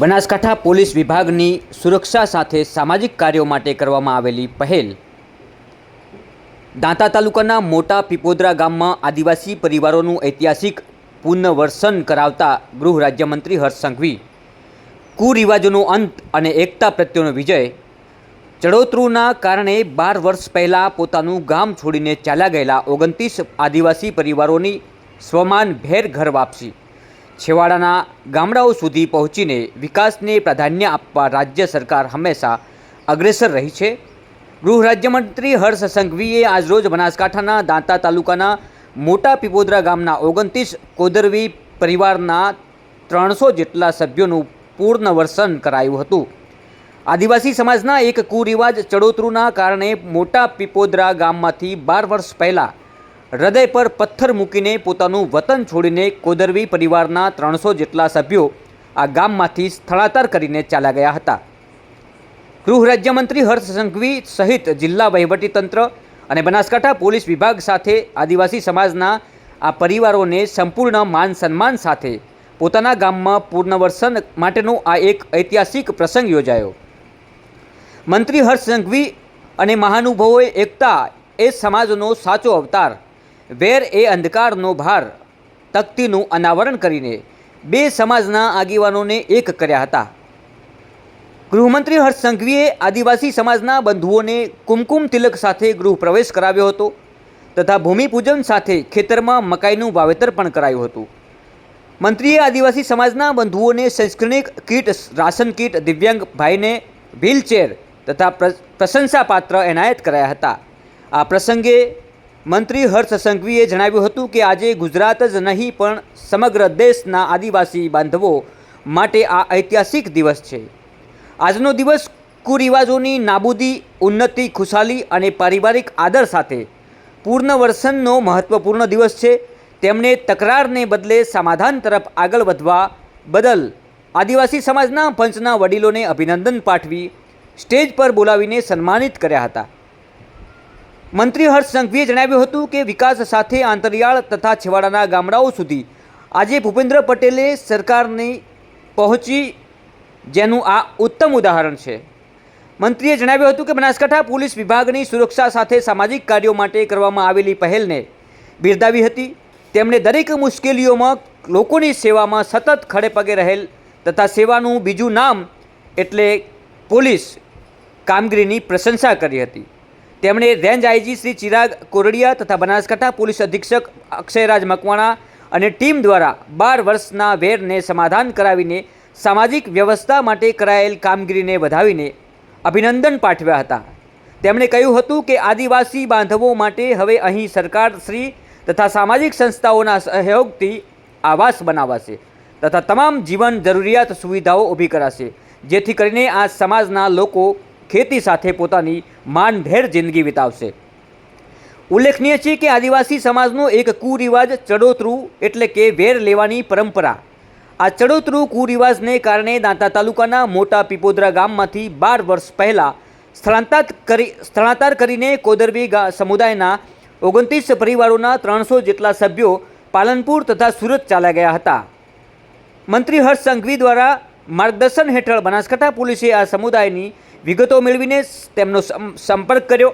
Banaskantha police વિભાગની સુરક્ષા સાથે સામાજિક કાર્યો માટે કરવામાં આવેલી પહેલ. દાંતા તાલુકાના મોટા પીપોદરા ગામમાં આદિવાસી પરિવારોનું ઐતિહાસિક પુનર્વસન કરાવતા ગૃહ રાજ્યમંત્રી હર્ષ સંઘવી. કુરિવાજોનો અંત અને એકતા પ્રત્યેનો વિજય. ચડોતરુના કારણે બાર વર્ષ પહેલાં પોતાનું ગામ છોડીને ચાલ્યા ગયેલા ઓગણત્રીસ આદિવાસી પરિવારોની સ્વમાન ભેર ઘર વાપસી. છેવાડાના ગામડાઓ સુધી પહોંચીને વિકાસને પ્રાધાન્ય આપવા રાજ્ય સરકાર હંમેશા અગ્રેસર રહી છે. ગૃહ રાજ્યમંત્રી હર્ષ સંઘવીએ આજરોજ બનાસકાંઠાના દાંતા તાલુકાના મોટા પીપોદરા ગામના ઓગણત્રીસ કોદરવી પરિવારના ત્રણસો જેટલા સભ્યોનું પૂર્ણવર્સન કરાયું હતું. આદિવાસી સમાજના એક કુરિવાજ ચડોતરૂના કારણે મોટા પીપોદરા ગામમાંથી બાર વર્ષ પહેલાં હૃદય પર પથ્થર મૂકીને પોતાનું વતન છોડીને કોદરવી પરિવારના ત્રણસો જેટલા સભ્યો આ ગામમાંથી સ્થળાંતર કરીને ચાલ્યા ગયા હતા. ગૃહ રાજ્યમંત્રી હર્ષ સંઘવી સહિત જિલ્લા વહીવટીતંત્ર અને બનાસકાંઠા પોલીસ વિભાગ સાથે આદિવાસી સમાજના આ પરિવારોને સંપૂર્ણ માન સન્માન સાથે પોતાના ગામમાં પૂર્ણવર્સન માટેનો આ એક ઐતિહાસિક પ્રસંગ યોજાયો. મંત્રી હર્ષ સંઘવી અને મહાનુભાવોએ એકતા એ સમાજનો સાચો અવતાર વેર એ અંધકારનો ભાર તકતીનું અનાવરણ કરીને બે સમાજના આગેવાનોને એક કર્યા હતા. ગૃહમંત્રી હર્ષ સંઘવીએ આદિવાસી સમાજના બંધુઓને કુમકુમ તિલક સાથે ગૃહ પ્રવેશ કરાવ્યો હતો તથા ભૂમિપૂજન સાથે ખેતરમાં મકાઈનું વાવેતર પણ કરાયું હતું. મંત્રીએ આદિવાસી સમાજના બંધુઓને શૈક્ષણિક કીટ, રાશન કીટ, દિવ્યાંગ ભાઈને વ્હીલચેર તથા પ્રશંસાપાત્ર એનાયત કરાયા હતા. આ પ્રસંગે મંત્રી હર્ષ સંઘવીએ જણાવ્યું હતું કે આજે ગુજરાત જ નહીં, પણ સમગ્ર દેશના આદિવાસી બાંધવો માટે આ ઐતિહાસિક દિવસ છે. આજનો દિવસ કુરિવાજોની નાબૂદી, ઉન્નતિ, ખુશાલી અને પારિવારિક આદર સાથે પૂર્ણવર્ષનનો મહત્વપૂર્ણ દિવસ છે. તેમણે તકરારને બદલે સમાધાન તરફ આગળ વધવા બદલ આદિવાસી સમાજના પંચના વડીલોને અભિનંદન પાઠવી, સ્ટેજ પર બોલાવીને સન્માનિત કર્યા હતા. મંત્રી હર્ષ સંઘવીએ જણાવ્યું હતું કે વિકાસ સાથે આંતરિયાળ તથા છેવાડાના ગામડાઓ સુધી આજે ભૂપેન્દ્ર પટેલે સરકારની પહોંચી, જેનું આ ઉત્તમ ઉદાહરણ છે. મંત્રીએ જણાવ્યું હતું કે બનાસકાંઠા પોલીસ વિભાગની સુરક્ષા સાથે સામાજિક કાર્યો માટે કરવામાં આવેલી પહેલને બિરદાવી હતી. તેમણે દરેક મુશ્કેલીઓમાં લોકોની સેવામાં સતત ખડે પગે રહેલ તથા સેવાનું બીજું નામ એટલે પોલીસ કામગીરીની પ્રશંસા કરી હતી. તેમણે રેન્જ આઈજી શ્રી ચિરાગ કોરડિયા તથા બનાસકાંઠા પોલીસ અધિક્ષક અક્ષયરાજ મકવાણા અને ટીમ દ્વારા બાર વર્ષના વેરને સમાધાન કરાવીને સામાજિક વ્યવસ્થા માટે કરાયેલ કામગીરીને વધાવીને અભિનંદન પાઠવ્યા હતા. તેમણે કહ્યું હતું કે આદિવાસી બાંધવો માટે હવે અહીં સરકારશ્રી તથા સામાજિક સંસ્થાઓના સહયોગથી આવાસ બનાવાશે તથા તમામ જીવન જરૂરિયાત સુવિધાઓ ઊભી કરાશે, જેથી કરીને આ સમાજના લોકો ખેતી સાથે પોતાની માનભેર જિંદગી વિતાવશે. ઉલ્લેખનીય છે કે આદિવાસી સમાજનો એક કુરિવાજ ચડોતરું એટલે કે વેર લેવાની પરંપરા. આ ચડોતરું કુરિવાજને કારણે દાંતા તાલુકાના મોટા પીપોદરા ગામમાંથી બાર વર્ષ પહેલાં સ્થળાંતર કરી, સ્થળાંતર કરીને કોદરવી સમુદાયના ઓગણત્રીસ પરિવારોના ત્રણસો જેટલા સભ્યો પાલનપુર તથા સુરત ચાલ્યા ગયા હતા. મંત્રી હર્ષ સંઘવી દ્વારા માર્ગદર્શન હેઠળ બનાસકાંઠા પોલીસે આ સમુદાયની વિગતો મેળવીને તેમનો સંપર્ક કર્યો.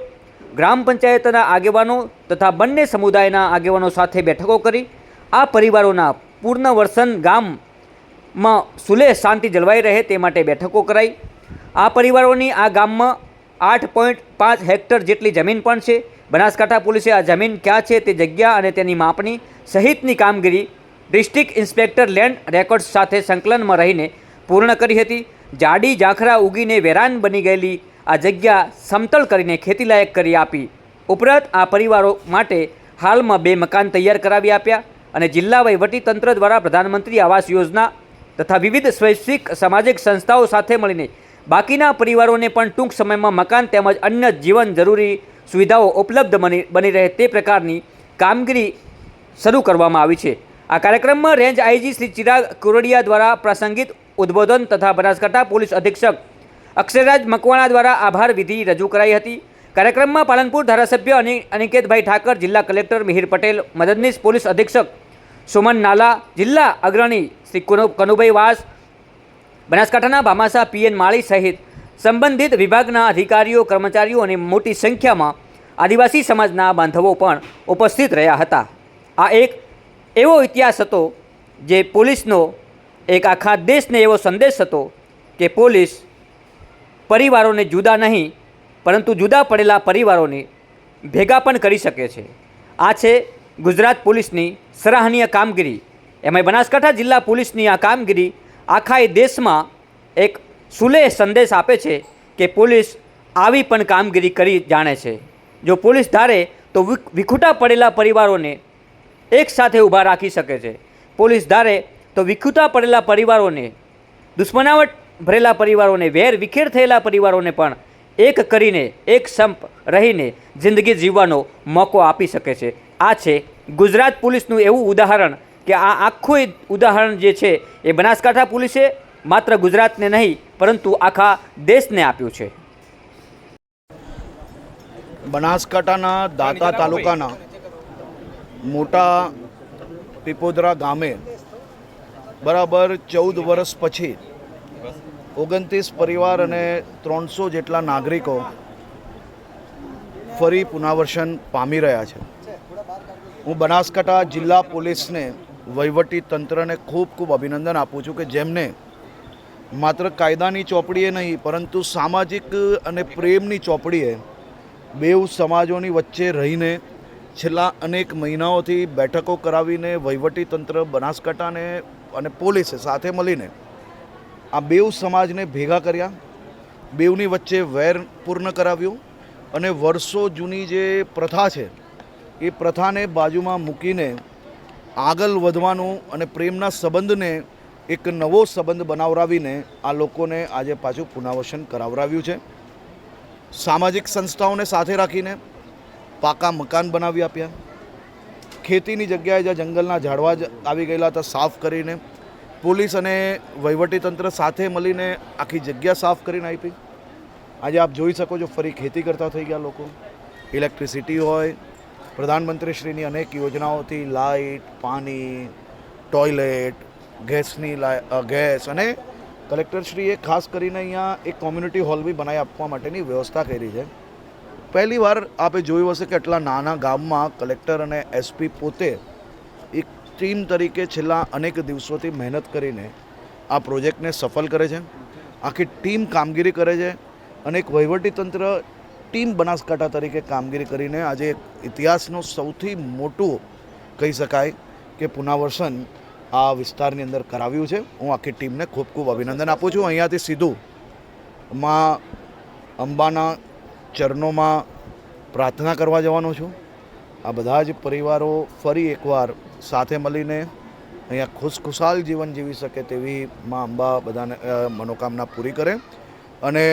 ગ્રામ પંચાયતના આગેવાનો તથા બંને સમુદાયના આગેવાનો સાથે બેઠકો કરી. આ પરિવારોના પૂર્ણવર્ષન ગામમાં સુલેહ શાંતિ જળવાઈ રહે તે માટે બેઠકો કરાઈ. આ પરિવારોની આ ગામમાં આઠ પોઈન્ટ પાંચ હેક્ટર જેટલી જમીન પણ છે. બનાસકાંઠા પોલીસે આ જમીન ક્યાં છે તે જગ્યા અને તેની માપણી સહિતની કામગીરી ડિસ્ટ્રિક્ટ ઇન્સ્પેક્ટર લેન્ડ રેકોર્ડ્સ સાથે સંકલનમાં રહીને પૂર્ણ કરી હતી. જાડી ઝાખરા ઉગીને વેરાન બની ગયેલી આ જગ્યા સમતળ કરીને ખેતીલાયક કરી આપી. ઉપરાંત આ પરિવારો માટે હાલમાં બે મકાન તૈયાર કરાવી આપ્યા અને જિલ્લા તંત્ર દ્વારા પ્રધાનમંત્રી આવાસ યોજના તથા વિવિધ સ્વૈચ્છિક સામાજિક સંસ્થાઓ સાથે મળીને બાકીના પરિવારોને પણ ટૂંક સમયમાં મકાન તેમજ અન્ય જીવન જરૂરી સુવિધાઓ ઉપલબ્ધ બની બની રહે તે પ્રકારની કામગીરી શરૂ કરવામાં આવી છે. આ કાર્યક્રમમાં રેન્જ આઈજી શ્રી ચિરાગ કુરડિયા દ્વારા પ્રાસંગિક ઉદ્બોધન તથા બનાસકાંઠા પોલીસ અધિક્ષક અક્ષરરાજ મકવાણા દ્વારા આભાર વિધિ રજૂ કરાઈ હતી. કાર્યક્રમમાં પાલનપુર ધારાસભ્ય અને, અનિકેતભાઈ ઠાકર, જિલ્લા કલેક્ટર મિહિર પટેલ, મદદનીશ પોલીસ અધિક્ષક સુમન નાલા, જિલ્લા અગ્રણી શ્રી કનુ, કનુભાઈ વાસ, બનાસકાંઠાના ભામાસા પીએન માળી સહિત સંબંધિત વિભાગના અધિકારીઓ, કર્મચારીઓ અને મોટી સંખ્યામાં આદિવાસી સમાજના બાંધવો પણ ઉપસ્થિત રહ્યા હતા. આ એક એવો ઇતિહાસ હતો જે પોલીસનો એક આખા દેશને એવો સંદેશ હતો કે પોલીસ પરિવારોને જુદા નહીં, પરંતુ જુદા પડેલા પરિવારોને ભેગા પણ કરી શકે છે. આ છે ગુજરાત પોલીસની સરાહનીય કામગીરી. એમાંય બનાસકાંઠા જિલ્લા પોલીસની આ કામગીરી આખા એ દેશમાં એક સુલેહ સંદેશ આપે છે કે પોલીસ આવી પણ કામગીરી કરી જાણે છે. જો પોલીસ ધારે તો વિખ- વિખૂટા પડેલા પરિવારોને એકસાથે ઊભા રાખી શકે છે. પોલીસ ધારે તો વિખુતા પડેલા પરિવારોને, દુશ્મનાવટ ભરેલા પરિવારોને, વેર વિખેર થયેલા પરિવારોને પણ એક કરીને, એક સંપ રહીને જિંદગી જીવવાનો મોકો આપી શકે છે. આ છે ગુજરાત પોલીસનું એવું ઉદાહરણ કે આ આખું ઉદાહરણ જે છે એ બનાસકાંઠા પોલીસે માત્ર ગુજરાતને નહીં, પરંતુ આખા દેશને આપ્યું છે. બનાસકાંઠાના દાતા તાલુકાના મોટા પીપોદરા ગામે બરાબર ચૌદ વર્ષ પછી ઓગણત્રીસ પરિવાર અને ત્રણસો જેટલા નાગરિકો ફરી પુનર્વસન પામી રહ્યા છે. હું બનાસકાંઠા જિલ્લા પોલીસને વહીવટી તંત્રને ખૂબ ખૂબ અભિનંદન આપું છું કે જેમને માત્ર કાયદાની ચોપડીએ નહીં, પરંતુ સામાજિક અને પ્રેમની ચોપડીએ બેઉ સમાજોની વચ્ચે રહીને છેલ્લા અનેક મહિનાઓથી બેઠકો કરાવીને વહીવટી તંત્ર બનાસકાંઠાને અને પોલીસે સાથે મળીને આ બેઉ સમાજને ભેગા કર્યા. બેઉની વચ્ચે વેર પૂર્ણ કરાવ્યું અને વર્ષો જૂની જે પ્રથા છે, એ પ્રથાને બાજુમાં મૂકીને આગળ વધવાનું અને પ્રેમના સંબંધને એક નવો સંબંધ બનાવરાવીને આ લોકોને આજે પાછું પુનર્વસન કરાવરાવ્યું છે. સામાજિક સંસ્થાઓને સાથે રાખીને પાકા મકાન બનાવી આપ્યા. ખેતીની જગ્યાએ જ્યાં જંગલના ઝાડવા આવી ગયેલા હતા સાફ કરીને, પોલીસ અને વહીવટીતંત્ર સાથે મળીને આખી જગ્યા સાફ કરીને આપી. આજે આપ જોઈ શકો છો, ફરી ખેતી કરતા થઈ ગયા લોકો. ઇલેક્ટ્રિસિટી હોય, પ્રધાનમંત્રીશ્રીની અનેક યોજનાઓથી લાઇટ, પાણી, ટોયલેટ, ગેસની ગેસ અને કલેક્ટરશ્રીએ ખાસ કરીને અહીંયા એક કોમ્યુનિટી હોલ બી બનાવી આપવા માટેની વ્યવસ્થા કરી છે. પહેલી વાર આપે જોયું હશે કે આટલા નાના ગામમાં કલેક્ટર અને એસપી પોતે એક ટીમ તરીકે છેલ્લા અનેક દિવસોથી મહેનત કરીને આ પ્રોજેક્ટને સફળ કરે છે. આખી ટીમ કામગીરી કરે છે અને એક વહીવટીતંત્ર ટીમ બનાસકાંઠા તરીકે કામગીરી કરીને આજે એક ઇતિહાસનું સૌથી મોટું કહી શકાય કે પુનર્વસન આ વિસ્તારની અંદર કરાવ્યું છે. હું આખી ટીમને ખૂબ ખૂબ અભિનંદન આપું છું. અહીંયાથી સીધું માં અંબાના ચરણોમાં પ્રાર્થના કરવા જવાનો છું. આ બધા જ પરિવારો ફરી એકવાર સાથે મળીને અહીંયા ખુશખુશાલ જીવન જીવી શકે તેવી મા અંબા બધાને મનોકામના પૂરી કરે અને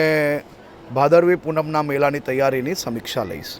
ભાદરવી પૂનમના મેળાની તૈયારીની સમીક્ષા લઈશ.